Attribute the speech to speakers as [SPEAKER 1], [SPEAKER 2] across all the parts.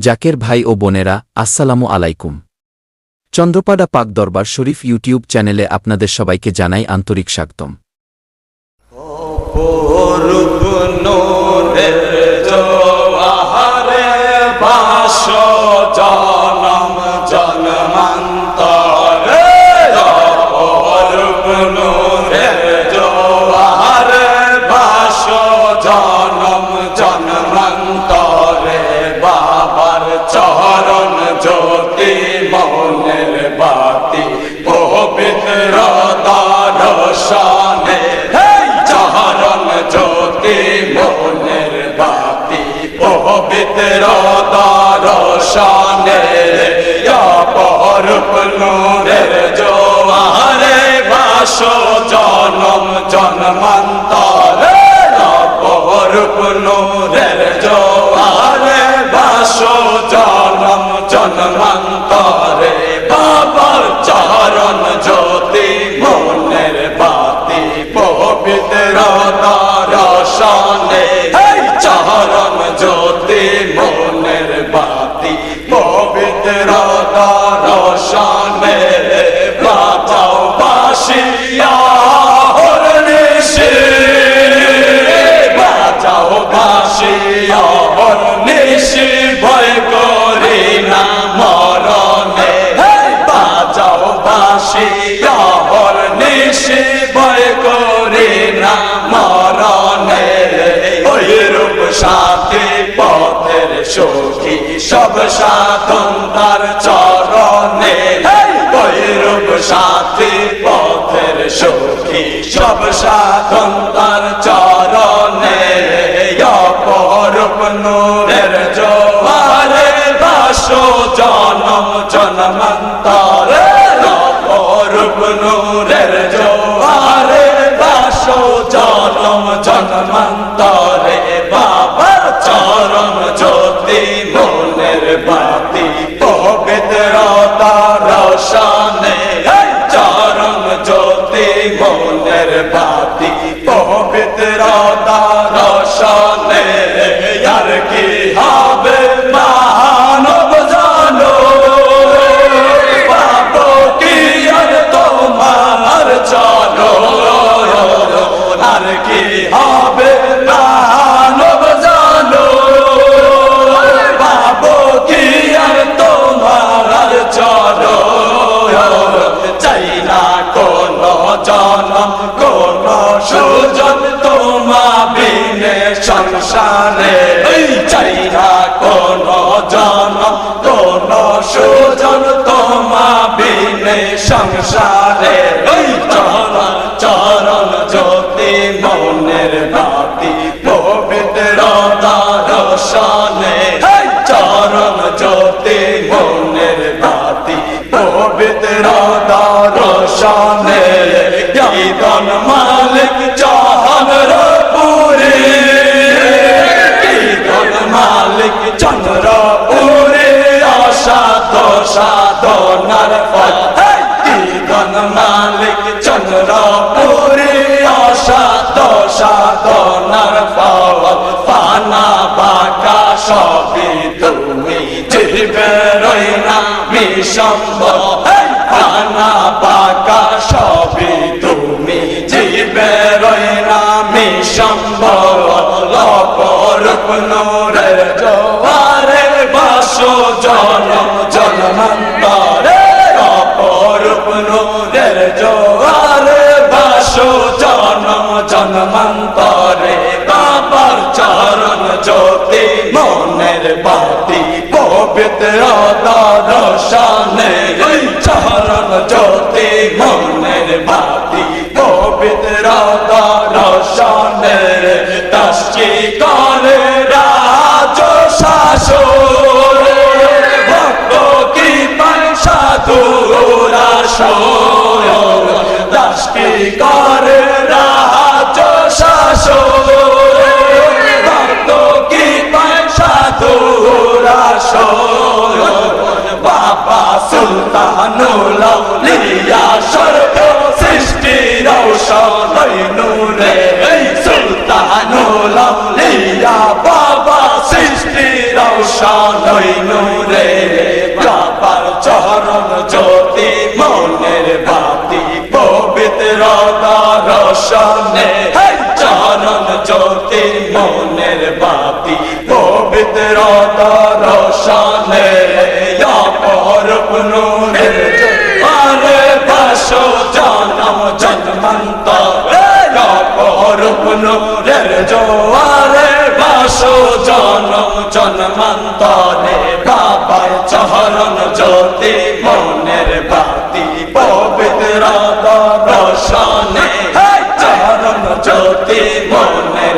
[SPEAKER 1] জাকের ভাই ও বোনেরা, আসসালামু আলাইকুম। চন্দ্রপাড়া পাক দরবার শরীফ ইউটিউব চ্যানেলে আপনাদের সবাইকে জানাই আন্তরিক স্বাগতম।
[SPEAKER 2] পবিত্র দর্শনে অপরূপ নূরের জোয়ারে বাস জনম জন্মান্তরে অপরূপ নূরের জোয়ারে বাস জনম জন্মান্তরে বাবার চরণ জ্যোতি মনের বাতি, পবিত্র দর্শনে চরণ মনের বাতি সখী সব সাধন তার চরণে। সাথী সাথে পথের সখী সব সাধন হবে মানব জানো পাবো কি আর তোমার চলো চাই না কোন জনম, কোন সুজন তোমা বিনে সংসারে চাই না কোন জনম, কোন সুজন তোমা বিনে সংসারে। জ্যোতি মনের নূরের জোয়ারে বাসো জনম জন্মান্তরে অপরূপ নূরের জোয়ারে বাসো জনম জন্মান্তরে বাবার চরণ জ্যোতি, মনের বাতি, পবিত্র দর্শনে চরণ জ্যোতি, মনের বাতি, পবিত্র দর্শনে দশটি করে সাধুরা দশটি করে রাজ শাসন ভক্ত কি পান সাধুরা বাবা সুলতানুল লিয়া সর্ব সৃষ্টি রৌশন নূরে সুলতানুল লিয়া বাবা সৃষ্টি রৌশন নূরে বাবার চরণ জ্যোতি মনের বাতি পবিত্র দর্শনে অপরূপ নূরের আরে বাসো জনম জন্মান্তর অপরূপ নূরের জোয়ারে। বাসো জনম জন্মান্তরে বাবার চরণ জ্যোতি মনের বাতি পবিত্র দর্শনে চরণ জ্যোতি মনের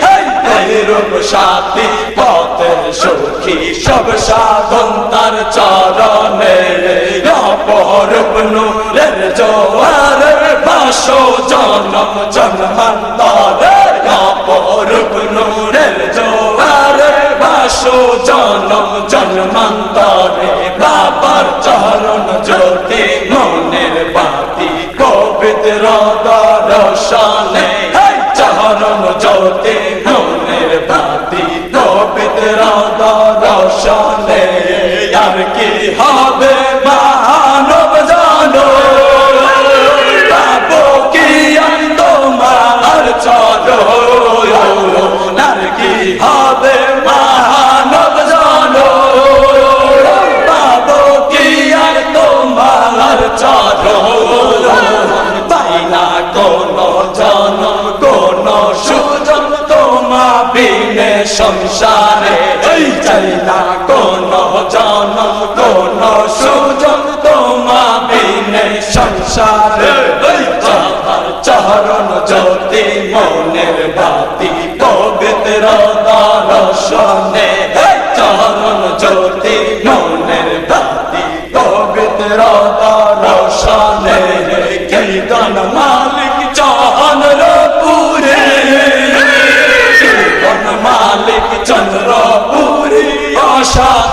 [SPEAKER 2] রূপ সাথী পথের সখী, সব সাধন তার চরণে। অপরূপ নূরের জোয়ারে বাসো জনম জন্মান্তরে। অপরূপ নূরের জোয়ারে বাসো জনম জন্মান্তরে। চাই না কোন জন কোন সুজন তোমা বিনে সংসারে চাহার চরণ জ্যোতি মনের বাতি পবিত্র দর্শনে চরণ জ্যোতি মনের বাতি পবিত্র দর্শনে কীর্তন মালিক চহন পুরে কীর্তন মালিক চন্দ্রপুরী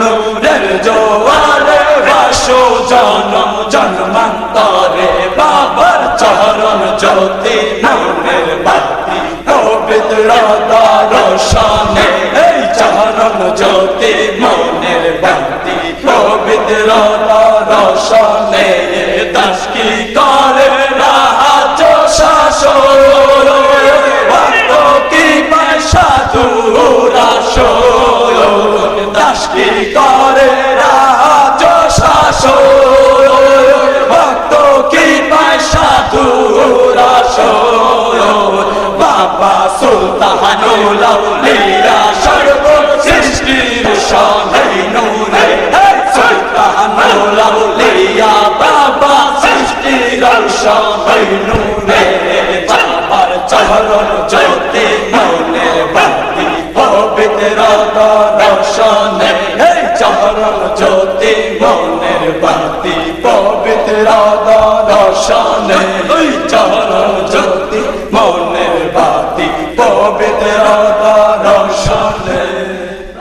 [SPEAKER 2] নূরের জোয়ারে, বাসো জন জন্মান্তরে, বাবার চরণ জ্যোতি মনের বাতি পবিত্র দর্শনে এই চরণ জ্যোতি সাধুরা বাবা সুলতানুল আউলিয়া সর্ব সৃষ্টির সহায় নূরে। সুলতানুল আউলিয়া বাবা সৃষ্টির নূরে। বাবার চরণ জ্যোতি মনে বাতি পবিত্র দর্শনে। চরণ জ্যোতি মনের বাতি পবিত্র দর্শনে। চরণ বেদরতা রসলে